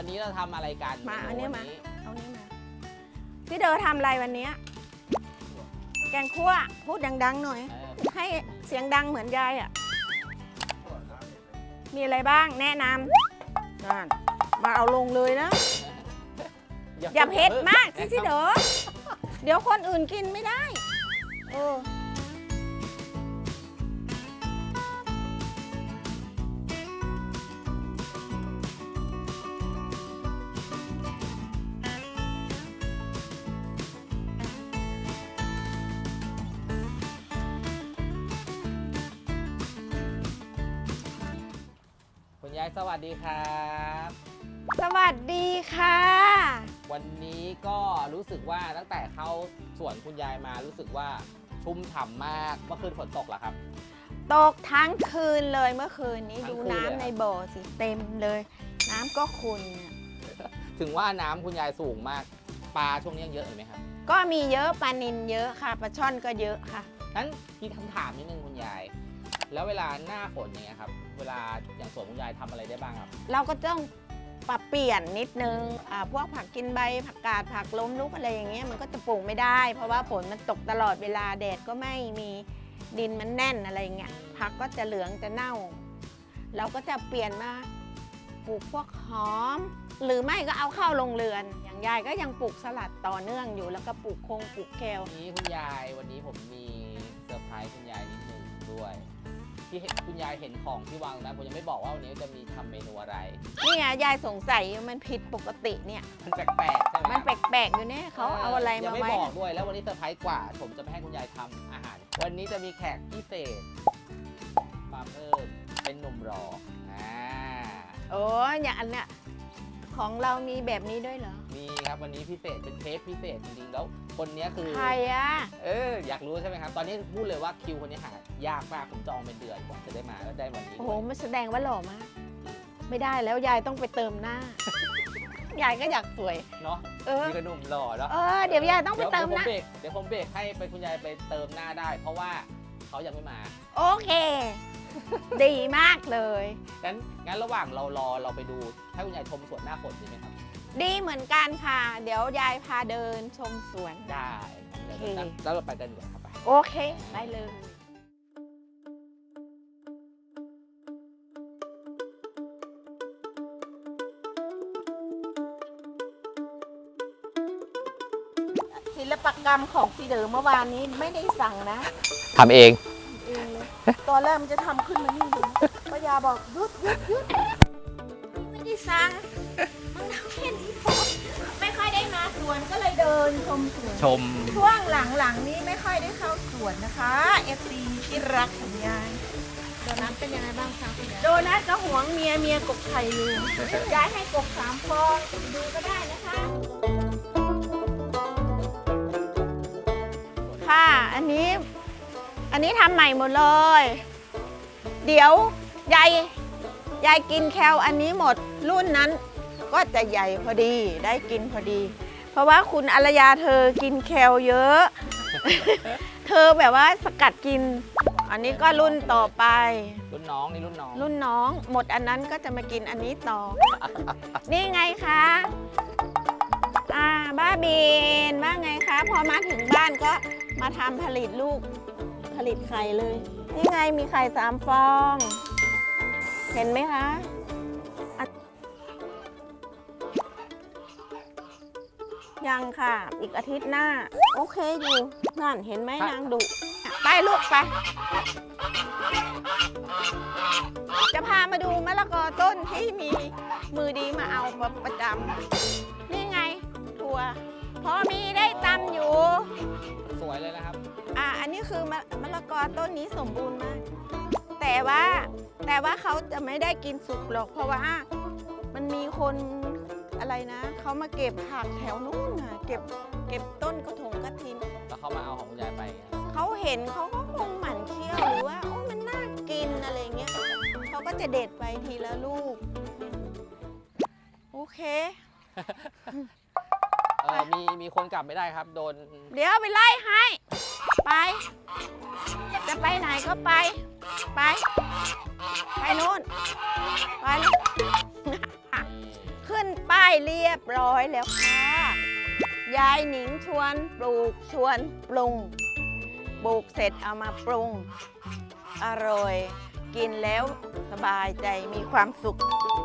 วันนี้เราทำอะไรกันมาเนูอันนี้มาวัเอานี้มา พี่เดอทำอะไรวันเนี้ยแกงคั่วพูดดังๆหน่อย เออให้เสียงดังเหมือนยายอะ มีอะไรบ้างแนะนำนั่นมาเอาลงเลยนะ อย่าเผ็ดมากสิสิเดอเดี๋ยวคนอื่นกินไม่ได้ เออ ครับ สวัสดีค่ะ วันนี้ก็รู้สึกว่าตั้งแต่เข้าสวนคุณยายมารู้สึกว่าชุ่มฉ่ำมากเมื่อคืนฝนตกเหรอครับ ตกทั้งคืนเลยเมื่อคืนนี้ทั้งดูคืนเลยน้ำเหรอในบ่อสิเต็มเลย น้ำก็ขุ่นเนี่ยถึงว่าน้ำคุณยายสูงมากปลาช่วงนี้ยังเยอะอยู่ไหมครับก็มีเยอะปลานินเยอะค่ะปลาช่อนก็เยอะค่ะ นั้นมีคำถามนิดนึงคุณยาย แล้วเวลาหน้าฝนอย่างเงี้ยครับ เวลาอย่างสวนคุณยายทำอะไรได้บ้างครับ เราก็ต้องปรับเปลี่ยนนิดนึงอ่าพวกผักกินใบผักกาดผักล้มลุกอะไรอย่างเงี้ยมันก็จะปลูกไม่ได้ เพราะว่าฝนมันตกตลอดเวลาแดดก็ไม่มีดินมันแน่นอะไรอย่างเงี้ยผักก็จะเหลืองจะเน่า เราก็จะเปลี่ยนมาปลูกพวกหอม หรือไม่ก็เอาเข้าโรงเรือน อย่างยายก็ยังปลูกสลัดต่อเนื่องอยู่แล้วก็ปลูกคงปลูกแคล วันนี้คุณยายวันนี้ผมมีเซอร์ไพรส์คุณยายนิดนึงด้วย ที่เห็นคุณยายเห็นของที่วางตรงนั้นผมยังไม่บอกว่าวันนี้จะมีทำเมนูอะไร นี่ไงยายสงสัยมันผิดปกติเนี่ย มันแปลกๆใช่ไหมมันแปลกๆอยู่เนี่ยเขาเอาอะไรยัมางไม่ไว้บอกด้วย แล้ววันนี้เซอร์ไพรส์กว่า ผมจะไปให้คุณยายทำอาหาร วันนี้จะมีแขกพิเศษมาเพิ่มเป็นหนุ่มรออ่าโอ้ยอย่างอันเนี้ยของเรามีแบบนี้ด้วยเหรอ มีครับวันนี้พิเศษเป็นเทปพิเศษจริงๆแล้ว คนเนี้ยคือ ใครอะเอออยากรู้ใช่ไหมครับ ตอนนี้พูดเลยว่าคิวคนนี้หายากมากผมจองเป็นเดือนกว่าจะได้มาแล้วได้วันนี้โอ้โหด้วยมันแสดงว่าหล่อมาก ไม่ได้แล้วยายต้องไปเติมหน้า ยายก็อยากสวย เนาะเออมีกระหนุ่มหล่อแล้วเออ เดี๋ยวยายต้องไปเดี๋ยวเติมผมหน้าเบรกเดี๋ยวผมเบรกให้ไปคุณยายไปเติมหน้าได้ เพราะว่าเขายังไม่มา โอเค ดีมากเลย งั้นงั้นระหว่างเรารอเราไปดูให้คุณยายชมสวนหน้าฝนดีไหมครับ ดีเหมือนกันค่ะ เดี๋ยวยายพาเดินชมสวน ได้เดี๋ยวโอเค แล้วเราไปกันดีกว่าครับไป โอเคได้เลย ศิลปกรรมของสีเดอเมื่อวานนี้ไม่ได้สั่งนะทำเอง เองเลยตอนแรกมันจะทำขึ้นมานี่เลยป้ายาบอกหยุดหยุดหยุดไม่ได้สั่ง มันทำแค่นี้พอไม่ค่อยได้มาสวนก็เลยเดินชมสวน ชม ช่วงหลังๆนี้ไม่ค่อยได้เข้าสวนนะคะ FC ที่รักของยายโดนัทเป็นยังไงบ้างคะโดนัทก็หวงเมียเมียกบไข่อยู่ยายให้กบสามฟองดูก็ได้นะคะ ค่ะ อันนี้ อันนี้ทำใหม่หมดเลย เดี๋ยวยายยายกินแคลอันนี้หมดรุ่นนั้น ก็จะใหญ่พอดีได้กินพอดี เพราะว่าคุณอารยาเธอกินแคลเยอะ เธอแบบว่าสกัดกิน อันนี้ก็รุ่นต่อไป รุ่นน้องนี่รุ่นน้อง รุ่นน้องหมดอันนั้นก็จะมากินอันนี้ต่อ นี่ไงคะอ่าบ้าบินว่าไงคะ พอมาถึงบ้านก็มาทำผลิตลูกผลิตไข่เลย นี่ไงมีไข่สามฟอง เห็นไหมคะอะ ยังค่ะ อีกอาทิตย์หน้า โอเคอยู่นั่นเห็นไหมนางดุอะไปลูกไป จะพามาดูมะละกอต้นที่มีมือดีมาเอามาประจำนี่ไงถั่วพอมีได้ตำอยู่ สวยเลยนะครับ อะอันนี้คือมะมะละกอต้นนี้สมบูรณ์มาก แต่ว่าแต่ว่าเขาจะไม่ได้กินสุกหรอก เพราะว่ามันมีคน อะไรนะเขามาเก็บผักแถวนู้นน่ะเก็บเก็บต้นกระถงกระทินแล้วเขามาเอาของคุณยายไปไงเขาเห็นเขาก็คงหมั่นเคี้ยวหรือว่าโอ้มันน่ากินอะไรเงี้ยเขาก็จะเด็ดไปทีละลูก โอเค เออมีมีคนกลับไม่ได้ครับ โดนเดี๋ยวไปไล่ให้ ไป จะไปไหนก็ไป ไป ไปนู่น ไปเลยขึ้นป้าย เรียบร้อยแล้วค่ะยายหนิงชวนปลูกชวนปรุงปลูกเสร็จเอามาปรุง อร่อย กินแล้วสบายใจมีความสุข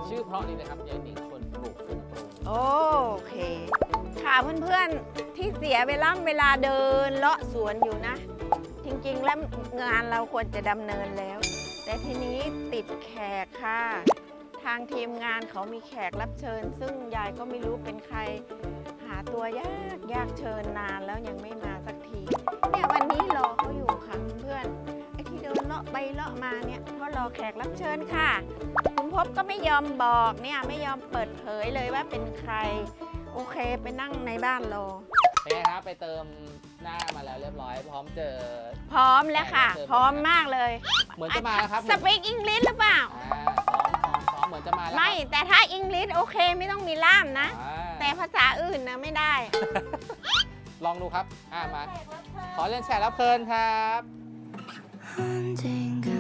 ชื่อเพราะดีเลยครับยายหนิงชวนปลูกชวนปลูกโอเค ค่ะเพื่อนๆที่เสียเวลาเวลาเดินเลาะสวนอยู่นะ จริงๆแล้วงานเราควรจะดำเนินแล้ว แต่ทีนี้ติดแขกค่ะ ทางทีมงานเขามีแขกรับเชิญ ซึ่งยายก็ไม่รู้เป็นใคร หาตัวยากยากเชิญนานแล้วยังไม่มาสักที เนี่ยวันนี้รอเขาอยู่ค่ะเพื่อนๆไอ้ที่เดินเลาะไปเลาะมาเนี่ยเพราะรอแขกรับเชิญค่ะ คุณพบก็ไม่ยอมบอกเนี่ยไม่ยอมเปิดเผยเลยว่าเป็นใคร โอเคไปนั่งในบ้านรอเป็นไงครับไปเติมหน้ามาแล้วเรียบร้อย พร้อมเจอ พร้อมแล้วค่ะ พร้อมมากเลย เหมือนจะมาแล้วครับ สปีกอังกฤษหรือเปล่า อ่า เหมือนจะมาแล้วไม่แต่ถ้าอังกฤษโอเคไม่ต้องมีล่ามนะ อ่าแต่ภาษาอื่นนะไม่ได้ ลองดูครับ อ่ามา ขอเล่นแชร์รับเพลินครับ언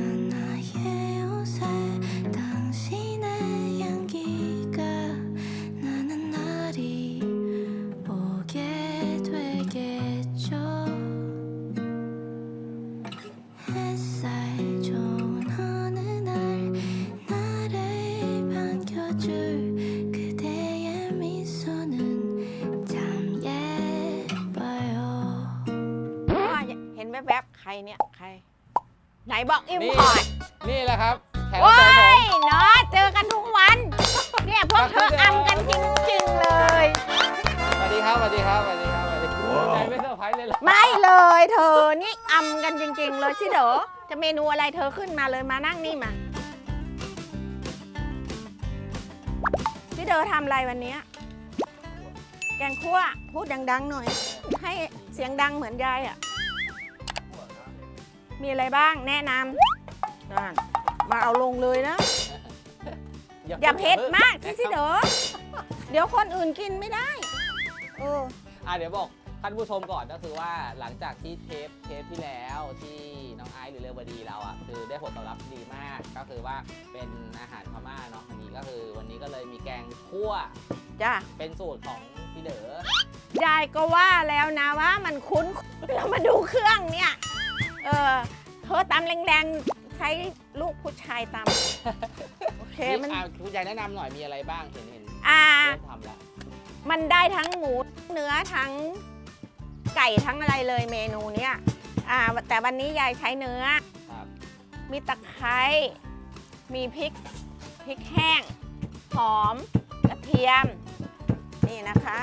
บอกอิมนี่พอร์ตนี่แหละครับแขกรับโอ้เชิญผม ยเนาะเจอกันทุกวัน เนี่ยพวกเธออำกันจริงๆเลย สวัสดีครับ สวัสดีครับ สวัสดีครับสวัสดีใจไม่เซอร์ไพรส์เลยเหรอไม่เลยเธอนี่อำกันจริง ๆ เลยชิเด๋อจะเมนูอะไรเธอขึ้นมาเลยมานั่งนี่มาชิเด๋อทำอะไรวันเนี้ยแกงคั่วพูดดัง ๆ หน่อย ให้เสียงดังเหมือนยายอะ มีอะไรบ้างแนะนำนั่นมาเอาลงเลยนะ อย่าเผ็ดมากชิเด๋อเดี๋ยวคนอื่นกินไม่ได้เอออะเดี๋ยวบอกท่านผู้ชมก่อนก็คือว่าหลังจากที่เทปเทปที่แล้วที่น้องไอซ์หรือเรวดีเราอะคือได้ผลตอบรับดีมากก็คือว่าเป็นอาหารพม่าเนาะอันนี้ก็คือวันนี้ก็เลยมีแกงคั่วจ้ะเป็นสูตรของพี่เด๋อยายก็ว่าแล้วนะว่ามันคุ้นแล้วมาดูเครื่องเนี่ย เออเธอตำแรงๆ ใช้ลูกผู้ชายตำโอเคนี่มัน อะคุณยายแนะนำหน่อยมีอะไรบ้างเห็นเห็นอ่า เริ่มทำแล้วมันได้ทั้งหมูเนื้อทั้งไก่ทั้งอะไรเลยเมนูเนี้ยอ่า แต่วันนี้ยายใช้เนื้อ ครับมีตะไคร้ มีพริก พริกแห้ง หอม กระเทียม นี่นะคะ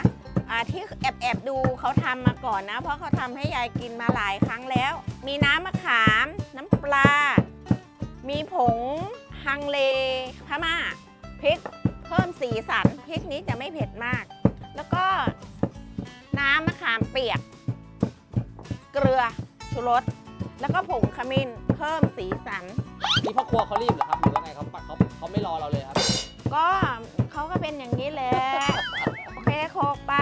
อ่าที่แอบแอบดูเขาทำมาก่อนนะ เพราะเขาทำให้ยายกินมาหลายครั้งแล้ว มีน้ำมะขาม น้ำปลา มีผงฮังเลพม่าพริกเพิ่มสีสันพริกนี้จะไม่เผ็ดมาก แล้วก็น้ำมะขามเปียก เกลือชูรส แล้วก็ผงขมิ้นเพิ่มสีสัน นี่พ่อครัวเขารีบเหรอครับหรือว่าไงเขาเขาเขาไม่รอเราเลยครับ ก็เขาก็เป็นอย่างนี้แหละ โอเคโคกไป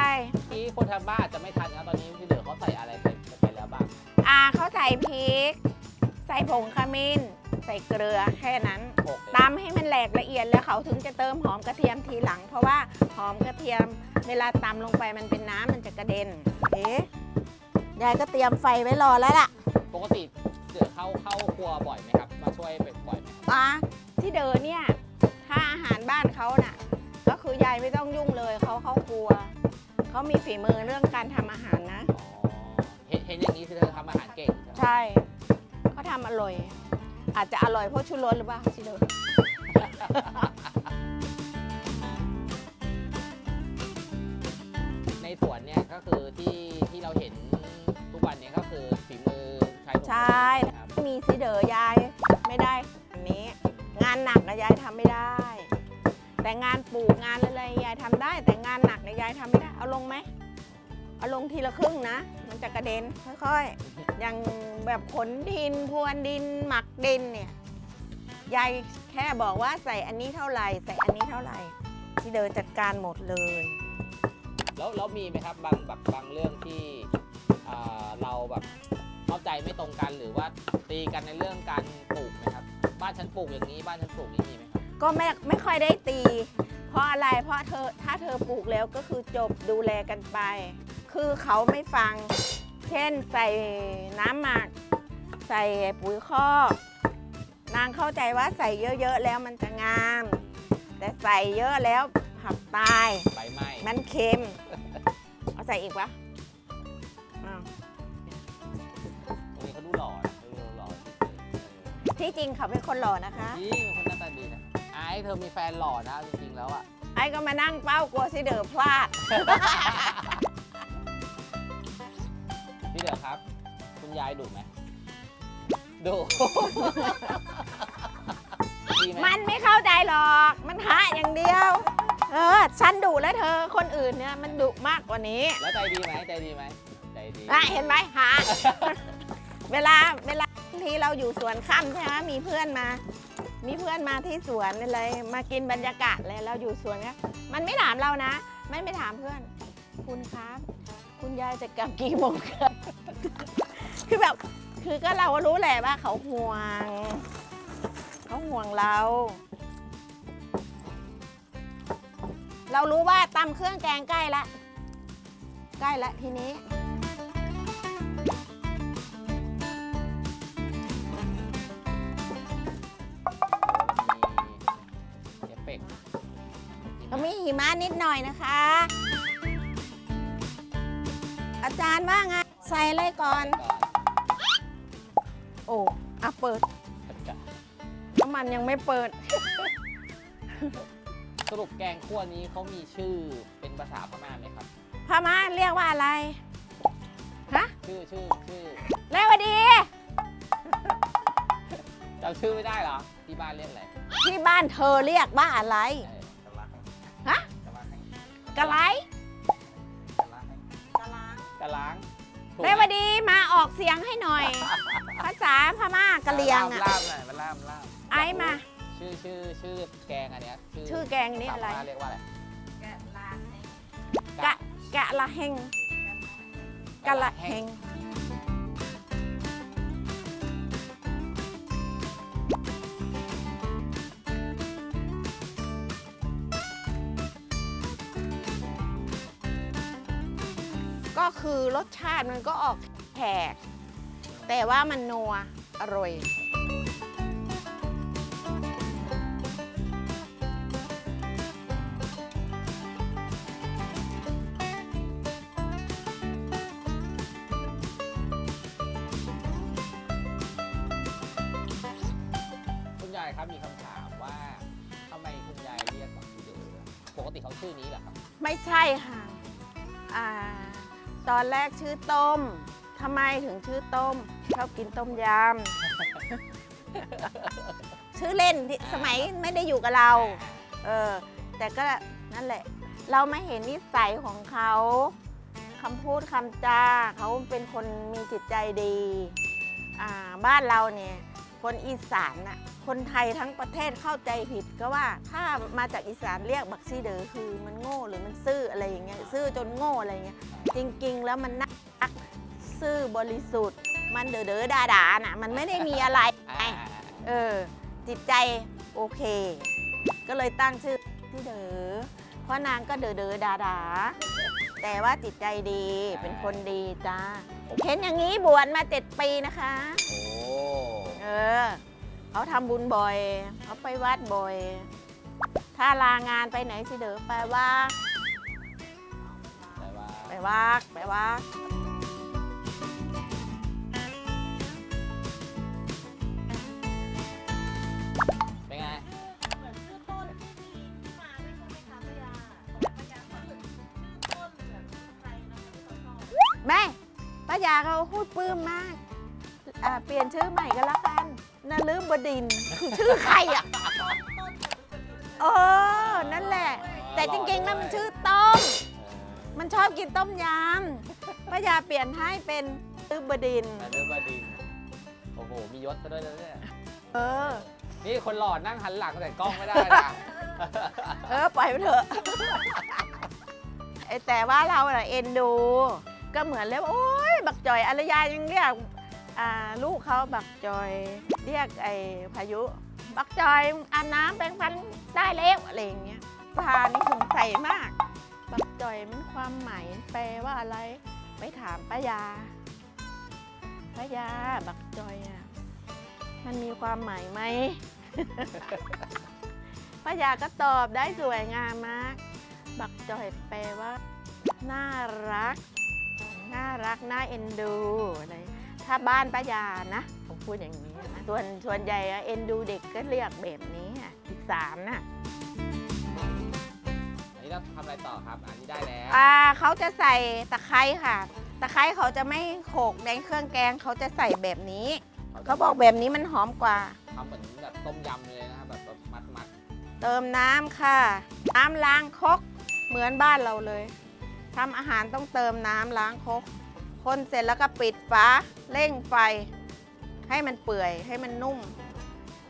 ที่คนทางบ้านอาจจะไม่ทันนะตอนนี้พี่เด๋อเขาใส่อะไรไปไปแล้วบ้างอ่าเขาใส่พริก ใส่ผงขมิ้น ใส่เกลือแค่นั้น โอเคตำให้มันแหลกละเอียดแล้วเขาถึงจะเติมหอมกระเทียมทีหลัง เพราะว่าหอมกระเทียมเวลาตำลงไปมันเป็นน้ำมันจะกระเด็นเอ๊ะยายก็เตรียมไฟไว้รอแล้วล่ะปกติเด๋อเข้าเข้าครัวบ่อยไหมครับ มาช่วยเป็นบ่อยไหมครับอะที่เดินเนี่ยถ้าอาหารบ้านเขาน่ะ ก็คือยายไม่ต้องยุ่งเลยเขาเขาครัวเขามีฝีมือเรื่องการทำอาหารนะอ๋อเห็นเห็นอย่างนี้คือเธอทำอาหารเก่งใช่ไหมใช่เขาทำอร่อย อาจจะอร่อยเพราะชูรสหรือเปล่าที่เดินในสวนเนี่ยก็คือที่ที่เราเห็นทุกวันเนี้ก็คือฝีมือใครใช่ครับมีซีเดอร์ยายไม่ได้อันนี้ งานหนักนะยายทำไม่ได้ แต่งานปลูกงานอะไรยายทำได้ แต่งานหนักเนี่ยยายทำไม่ได้ เอาลงไหม เอาลงทีละครึ่งนะ มันจะกระเด็นค่อยๆ อย่างแบบขนดินพรวนดินหมักดินเนี่ย ยายแค่บอกว่าใส่อันนี้เท่าไหร่ ใส่อันนี้เท่าไหร่ ที่เดินจัดการหมดเลย แล้วแล้วมีไหมครับบางแบบบางเรื่องที่เราแบบเข้าใจไม่ตรงกันหรือว่าตีกันในเรื่องการปลูกไหมครับ บ้านฉันปลูกอย่างนี้บ้านฉันปลูกนี้มีไหมครับ ก็ไม่ไม่ค่อยได้ตี เพราะอะไรเพราะเธอถ้าเธอปลูกแล้วก็คือจบดูแลกันไป คือเขาไม่ฟัง เช่นใส่น้ำหมัก ใส่ปุ๋ยคอกนางเข้าใจว่าใส่เยอะๆแล้วมันจะงาม แต่ใส่เยอะแล้วผักตาย ใบไหม้มันเค็ม เอาใส่อีกวะอ้าวตรงนี้เขาดูหล่อนะดูหล่อที่จริงเขาเป็นคนหล่อนะคะ จริงคนหน้าตาดีนะ ไอ้เธอมีแฟนหล่อนะจริงๆแล้วอะ ไอ้ก็มานั่งเป้ากลัวสิเดอพลาด พี่เด๋อครับ คุณยายดุไหมดุ ดีไหมมันไม่เข้าใจหรอก มันหาอย่างเดียว เออ ฉันดุแล้วเธอ คนอื่นเนี่ยมันดุมากกว่านี้แล้วใจดีไหมใจดีไหมใจดีอะเห็นไหมหา เวลาเวลาบางทีเราอยู่สวนค่ำใช่ไหมมีเพื่อนมา มีเพื่อนมาที่สวนอะไรมากินบรรยากาศเลยเราอยู่สวนเนี่ยมันไม่ถามเรานะ ไม่ไม่ถามเพื่อน คุณครับ คุณยายจะกลับกี่โมงครับ คือแบบคือก็เรารู้แหละว่าเขาห่วง เขาห่วงเรา เรารู้ว่าตำเครื่องแกงใกล้ละ ใกล้ละทีนี้ นิดหน่อยนะคะ อาจารย์ว่าไงใส่อะไรก่อน โอ้อะเปิดน้ำมันยังไม่เปิด สรุปแกงคั่วนี้เขามีชื่อเป็นภาษาพม่าไหมครับ พม่าเรียกว่าอะไร ฮะ ชื่อชื่อชื่อเรวดีจำชื่อไม่ได้เหรอ ที่บ้านเรียกอะไร ที่บ้านเธอเรียกว่าอะไร กะไลกะลักกะลังถูกเรไหมวดีมาออกเสียงให้หน่อย ภาษาพม่ากะเลียงอะล่ามๆหน่อยมันล่ามล่ามไอ้มา ชื่อชื่อชื่อแกงอันเนี้ยชื่อแกงนี่อะไรภาษาพม่าเรียกว่าอะไรกะกะละเฮงกะละเฮง คือรสชาติมันก็ออกแขก แต่ว่ามันนัวอร่อย คุณยายครับมีคำถามว่าทำไมคุณยายเรียกบักซีเดอร์ปกติเขาชื่อนี้เหรอครับ ไม่ใช่ค่ะอ่า ตอนแรกชื่อต้มทำไมถึงชื่อต้ม ชอบกินต้มยำ ชื่อเล่นที่สมัยไม่ได้อยู่กับเรา เออ แต่ก็นั่นแหละ เราไม่เห็นนิสัยของเขาคำพูดคำจาเขาเป็นคนมีจิตใจดี อ่า บ้านเราเนี่ย คนอีสานน่ะ คนไทยทั้งประเทศเข้าใจผิดก็ว่าถ้ามาจากอีสานเรียกบักซี่เดอคือมันโง่หรือมันซื่ออะไรอย่างเงี้ยซื่อจนโง่อะไรอย่างเงี้ยจริงๆ แล้วมันน่ารักซื่อบริสุทธิ์ มันเดอเดอดาดาๆน่ะมันไม่ได้มีอะไรอ่าเออจิตใจโอเค ก็เลยตั้งชื่อที่เดอเพราะนางก็เดอเดอดาดาแต่ว่าจิตใจดีเป็นคนดีจ้าเห็นอย่างนี้บวชมาเจ็ดปีนะคะ โอ้เออ เขาทำบุญบ่อย เขาไปวัดบ่อย ถ้าลางานไปไหนสิเดอไปว่าแต่ว่าไปว่าไปว่าเป็นไง แม่ป้ายาเขาพูดปลื้มมากอ่าเปลี่ยนชื่อใหม่ก็แล้วกัน นลืมบดินทร์คือชื่อใครอะ เออ นั่นแหละ แต่จริงๆแล้วมันชื่อต้ม มันชอบกินต้มยำป้ายาเปลี่ยนให้เป็นลืมบดินทร์แต่เดินบดินทร์โอ้โห มียศซะด้วยนะเนี่ย เออ นี่คนหล่อนั่งหันหลังใส่กล้องไม่ได้นะ เออ ปล่อยมันเถอะ ไอ้แต่ว่าเราน่ะเอ็นดู ก็เหมือนเลยโอ๊ย บักจอยอารยายังเรียก อ่าลูกเขาบักจอยเรียกไอ้พายุ บักจอยอาบน้ำแปรงฟันได้แล้วอะไรอย่างเงี้ยปพานี่สงสัยมาก บักจอยมันความหมายแปลว่าอะไร ไปถามป้ายาป้ายาบักจอยอะมันมีความหมายไหมป้ายาก็ตอบได้สวยงามมาก บักจอยแปลว่า น่ารัก น่ารัก น่าเอ็นดูอะไร ถ้าบ้านป้ายานะผมพูดอย่างนี้นะส่วนส่วนใหญ่อะเอ็นดูเด็กก็เรียกแบบนี้อะอีสานน่ะอันนี้เราทำอะไรต่อครับ อันนี้ได้แล้วอ่าเขาจะใส่ตะไคร้ค่ะ ตะไคร้เขาจะไม่โขลกในเครื่องแกงเขาจะใส่แบบนี้ เขาบอกแบบนี้มันหอมกว่า ทำเหมือนแบบต้มยำเลยนะครับแบบแบบมัดมัดเติมน้ำค่ะ น้ำล้างครกเหมือนบ้านเราเลยทำอาหารต้องเติมน้ำล้างครก คนเสร็จแล้วก็ปิดฝาเร่งไฟ ให้มันเปื่อยให้มันนุ่ม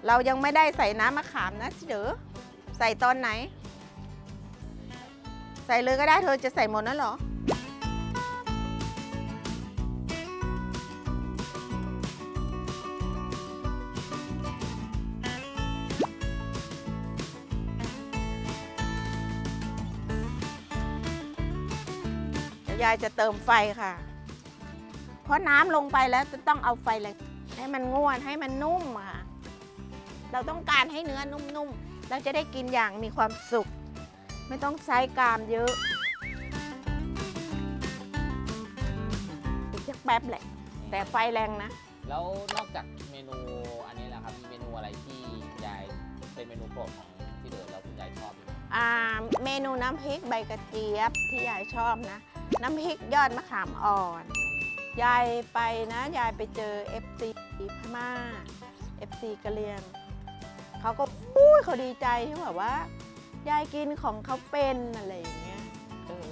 เรายังไม่ได้ใส่น้ำมะขามนะสิเดอใส่ตอนไหน ใส่เลยก็ได้เธอจะใส่หมดนั่นหรอเดี๋ยวยายจะเติมไฟค่ะ เพราะน้ำลงไปแล้วจะต้องเอาไฟแรงให้มันงวดให้มันนุ่มค่ะเราต้องการให้เนื้อนุ่มๆ เราจะได้กินอย่างมีความสุข ไม่ต้องใช้กรามเยอะอีกสักแป๊บแหละ แต่ไฟแรงนะ แล้วนอกจากเมนูอันนี้แล้วครับ มีเมนูอะไรที่คุณยายเป็นเมนูโปรดของพี่เดิร์แล้วคุณยายชอบไหมอ่าเมนูน้ำพริกใบกระเจี๊ยบที่ยายชอบนะ น้ำพริกยอดมะขามอ่อน ยายไปนะ ยายไปเจอ FC พม่า FC กะเหรียงเขาก็อุ้ยเขาดีใจที่แบบว่า ยายกินของเขาเป็นอะไรอย่างเงี้ยเออ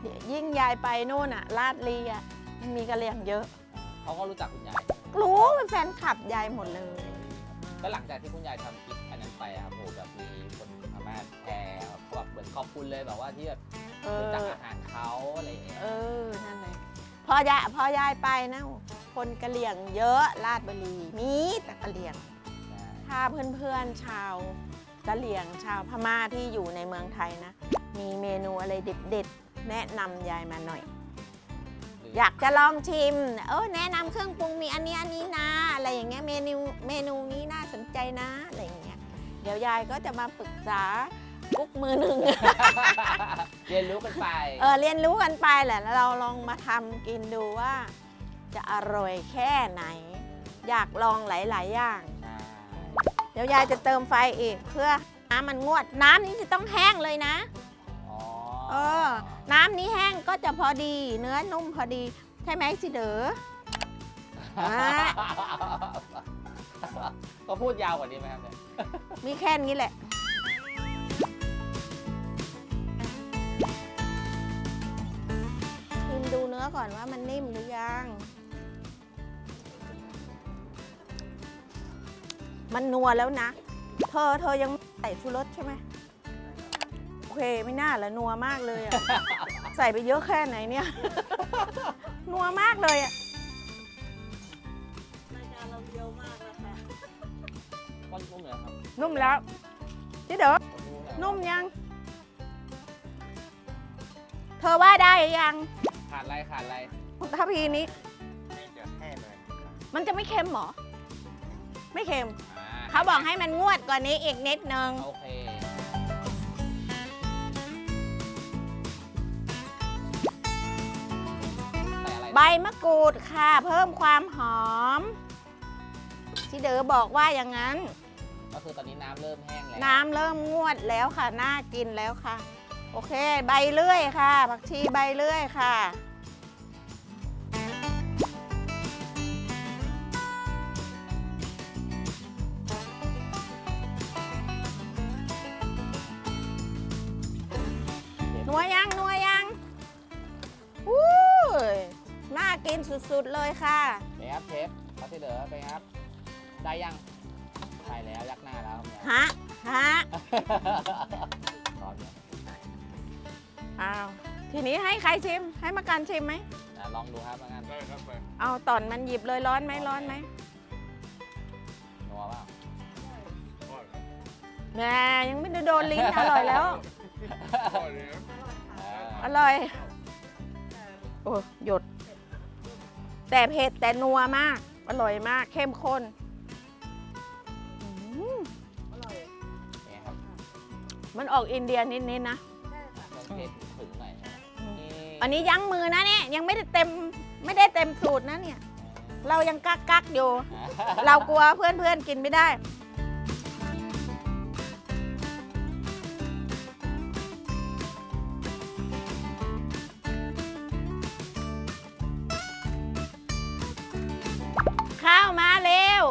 เดี๋ยวยิ่งยายไปนู่นอะลาดลีอะมีกะเหรียงเยอะ เขาก็รู้จักคุณยาย รู้เป็นแฟนคลับยายหมดเลย ก็หลังจากที่คุณยายทำคลิปอันนั้นไปอะครับโหแบบมีคนพม่าแชร์ แบบเหมือนขอบคุณเลยแบบว่าที่แบบเอรู้อจักอาหารเขาอะไรอย่างเงี้ยเออนั่นเลยพอยายพอยายไปนะคนกะเหลี่ยงเยอะลาดบุรีมีแต่กะเหลี่ยง ถ้าเพื่อนๆชาวกะเหลี่ยงชาวพม่าที่อยู่ในเมืองไทยนะ มีเมนูอะไรเด็ดๆ แนะนำยายมาหน่อยอยากจะลองชิม เออแนะนำเครื่องปรุงมีอันนี้อันนี้นะ อะไรอย่างเงี้ยเมนูเมนูนี้น่าสนใจนะอะไรอย่างเงี้ยเดี๋ยวยายก็จะมาปรึกษา กุ๊กมือหนึ่ง เรียนรู้กันไป เออเรียนรู้กันไปแหละแล้วเราลองมาทำกินดูว่า จะอร่อยแค่ไหน อยากลองหลาย ๆ อย่างใช่เดี๋ยวยายจะเติมไฟอีกเพื่อน้ำมันงวด น้ำนี้จะต้องแห้งเลยนะอ๋อเออ น้ำนี้แห้งก็จะพอดี เนื้อนุ่มพอดี ใช่ไหมสิเด๋อ อ่า ก็พูดยาวกว่านี้ไหมครับเนี่ยมีแค่นี้แหละ ก่อนว่ามันนิ่มหรือยัง มันนัวแล้วนะ เธอเธอยังไม่ใส่ชูรสใช่ไหมโอเคไม่น่าละนัวมากเลยอะใส่ไปเยอะแค่ไหนเนี่ย นัวมากเลยอะก้อนนุ่มเลยครับนุ่มแล้วจิเด๋อนุ่มยัง เธอว่าได้ยัง ขาดอะไรขาดอะไรถ้าพีนี้ให้จะแห้เลยครับมันจะไม่เค็มเหรอ ไม่เค็ม อ่เขาบอกให้มันงวดกว่านี้อีกนิดนึง โอเค ใส่อะไรใบมะกรูดค่ะ เพิ่มความหอมชิเด๋อบอกว่าอย่างนั้น ก็คือตอนนี้น้ำเริ่มแห้งแล้วน้ำเริ่มงวดแล้วค่ะ น่ากินแล้วค่ะ โอเค ใบเลื่อยค่ะ ผักชีใบเลื่อยค่ะ นัวยัง นัวยังอู้ยน่ากินสุดๆเลยค่ะเป็นไงครับเชฟเขาที่เหลือเป็นไงครับ ได้ยังใช่แล้วยักหน้าแล้วครับฮะฮะร้อนเนี่ย อ้าวทีนี้ให้ใครชิม ให้มาการชิมไหมอะลองดูครับว่างั้นได้ครับไปเอาตอนมันหยิบเลยร้อนไหมร้อนไหมนัวเปล่าแหม่ยังไม่ได้โดนลิ้นอร่อยแล้วอ่าอร่อย โอ้หยด แต่เผ็ดแต่นัวมาก อร่อยมาก เข้มข้นอืมเนี่ยครับมันออกอินเดียนิดๆนะ เครื่องเทศถึงหน่อยนะนี่อันนี้ยั้งมือนะเนี่ยยังไม่ได้เต็มไม่ได้เต็มสูตรนะเนี่ย เรายังกักกักๆอยู่ เรากลัวเพื่อนๆกินไม่ได้ ข้าวมาเร็ว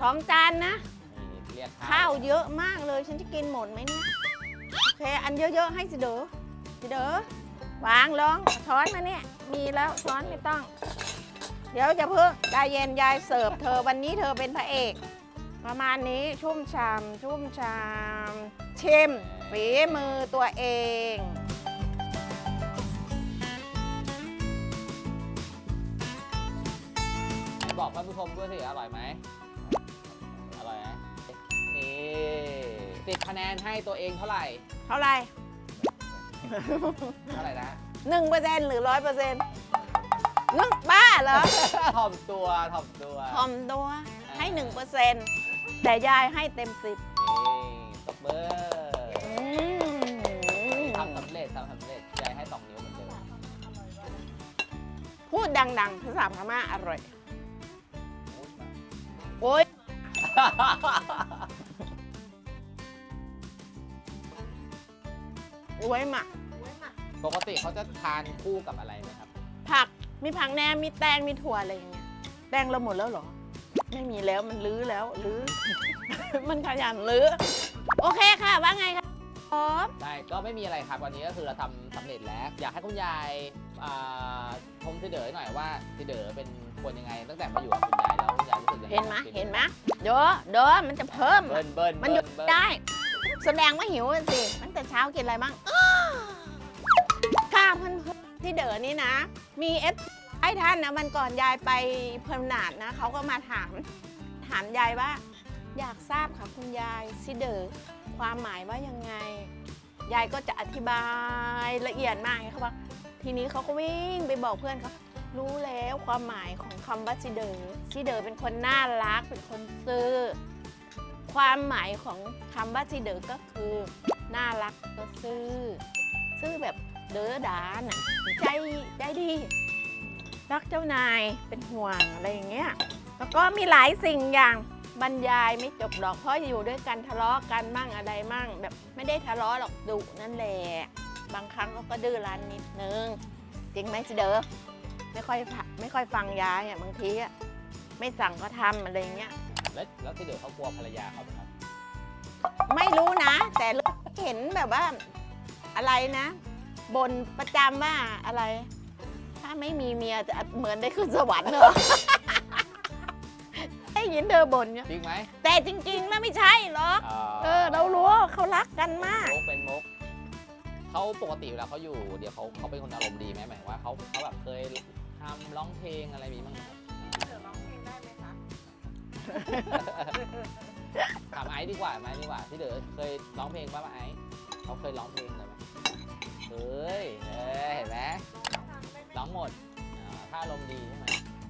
สองจานนะนี่เรียกข้าวเยอะมากเลยฉันจะกินหมดไหมเนี่ยโอ เคอันเยอะๆให้สิเด๋อสิเด๋อวางลงช้อนมาเนี่ย มีแล้วช้อนไม่ต้อง เดี๋ยวจะเพิ่งยายเย็นยายเสิร์ฟเธอวันนี้เธอเป็นพระเอก ประมาณนี้ชุ่มชำชุ่มชำชิมฝีมือตัวเองบอกท่านผู้ชมด้วยสิอร่อยไหมอร่อยไหมนี่สิบคะแนนให้ตัวเองเท่าไหร่ เท่าไหร่ เท่าไหร่นะ หนึ่งเปอร์เซ็นต์หรือร้อยเปอร์เซ็นต์นึกบ้าเหรอ ถ่อมตัวถ่อมตัวทอมตัวให้หนึ่งเปอร์เซ็นต์แต่ยายให้เต็มสิบนี่ตบเบอร์อืมทำสำเร็จทำสำเร็จใจให้สองนิ้วเหมือนเดิมพูดดังๆภาษาพม่าอร่อย โอ๊ย โอ้ยหมัก ปกติเขาจะทานคู่กับอะไรไหมครับ ผักมีผักแหนมมีแตงมีถั่วอะไรอย่างเงี้ยแตงเราหมดแล้วเหรอ ไม่มีแล้วมันลื้อแล้วลื้อ มันขยันลื้อโอเคค่ะ ว่าไงคะพร้อมได้ก็ไม่มีอะไรครับวันนี้ก็คือเราทำสำเร็จแล้ว อยากให้คุณยายอ่าชมทีเด๋อหน่อยว่าทีเด๋อเป็นคนยังไง ตั้งแต่มาอยู่กับคุณยายแล้วคุณยายรู้สึกยังไงเห็นไหมเห็นไหมเด้อเด้อมันจะเพิ่ม เบิ้ลเบิ้ลมันหยุดเบิ้ลได้ แสดงว่าหิวสิ ตั้งแต่เช้ากินอะไรบ้างค่ะเพื่อนที่เด๋อนี่นะ มีเอฟไอ้ท่านนะวันก่อนยายไปเพิ่มนาดนะเขาก็มาถาม ถามยายว่า อยากทราบค่ะคุณยายซิเด๋อความหมายว่ายังไง ยายก็จะอธิบายละเอียดมากเขาว่าทีนี้เขาก็วิ่งไปบอกเพื่อนเขารู้แล้วความหมายของคำว่าซิเด๋อซิเด๋อเป็นคนน่ารักเป็นคนซื่อ ความหมายของคำว่าซีเดอก็คือ น่ารักก็ซื่อ ซื่อแบบเดอดาน่ะใจใจดี รักเจ้านายเป็นห่วงอะไรอย่างเงี้ยแล้วก็มีหลายสิ่งอย่างบรรยายไม่จบหรอกเพราะอยู่ด้วยกันทะเลาะกันมั่งอะไรมั่ง แบบไม่ได้ทะเลาะหรอกดุนั่นแหละบางครั้งเขาก็ดื้อรั้นนิดนึงจริงไหมซีเดอไม่ค่อยไม่ค่อยฟังยายอะบางทีอะไม่สั่งก็ทำอะไรอย่างเงี้ย แล้วแล้วทีเด๋อเขากลัวภรรยาเขาไหมครับ ไม่รู้นะ แต่เห็นแบบว่าอะไรนะบนประจำว่าอะไร ถ้าไม่มีเมียจะเหมือนได้ขึ้นสวรรค์เหรอ ได้ยินเธอบ่นเนี่ยจริงไหมแต่จริงๆแล้วไม่ใช่หรอกเออ เรารู้ว่าเขารักกันมากมุกเป็นมุกเขาปกติเวลาเขาอยู่ เดี๋ยวเขาเขาเป็นคนอารมณ์ดีไหมหมายถึงว่าเขาเขาแบบเคยทำร้องเพลงอะไรมีบ้างไหมครับ ถามไอซ์ดีกว่าไหมดีกว่าที่เด๋อเคยร้องเพลงป่ะไอซ์เขาเคยร้องเพลงเลยไหมเฮ้ยเอ้ยเห็นไหมร้องหมดอ่าถ้าอารมณ์ดีใช่ไหม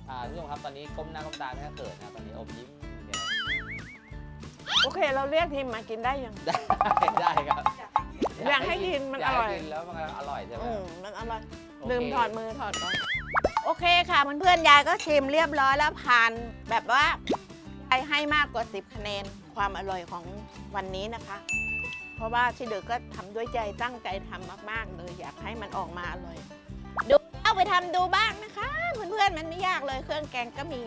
อ่าทุกผู้ชมครับตอนนี้ก้มหน้าก้มตาไม่ให้เกิดนะตอนนี้อมยิ้มอย่างเดียวโอเค เราเรียกทีมมากินได้ยัง ได้ได้ครับอยากให้กินมันอร่อยากให้กินแล้วมันอร่อยใช่ไหม อืมมันอร่อยโเค ลืมถอดมือถอดก่อนโอเคค่ะเพื่อนๆยายก็ชิมเรียบร้อยแล้วผ่านแบบว่า ไอให้มากกว่า 10 คะแนนความอร่อยของวันนี้นะคะ เพราะว่าที่เดือก็ทำด้วยใจตั้งใจทำมากๆเลยอยากให้มันออกมาอร่อย ดูเอาไปทำดูบ้างนะคะเพื่อนๆมันไม่ยากเลยเครื่องแกงก็มี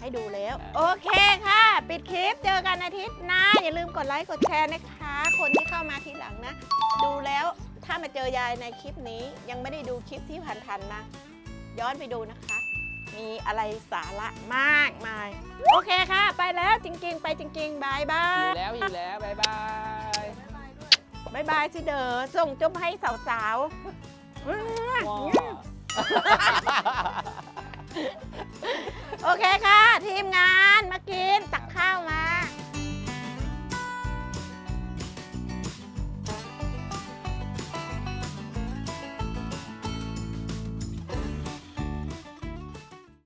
ให้ดูแล้ว โอเคค่ะ ปิดคลิปเจอกันอาทิตย์หน้าอย่าลืมกดไลค์กดแชร์นะคะ คนที่เข้ามาทีหลังนะ ดูแล้วถ้ามาเจอยายในคลิปนี้ยังไม่ได้ดูคลิปที่ผ่านๆมาย้อนไปดูนะคะ มีอะไรสาระมากมาย โอเคค่ะ ไปแล้วจริง ๆ ไปจริงๆบายบาอยยู่แล้วอยู่แล้วบ๊ายบาย บายบายสิเดอส่งจุ๊บให้สาวๆอื้อว้าโอเคค่ะ ทีมงานมากินตักข้าวมา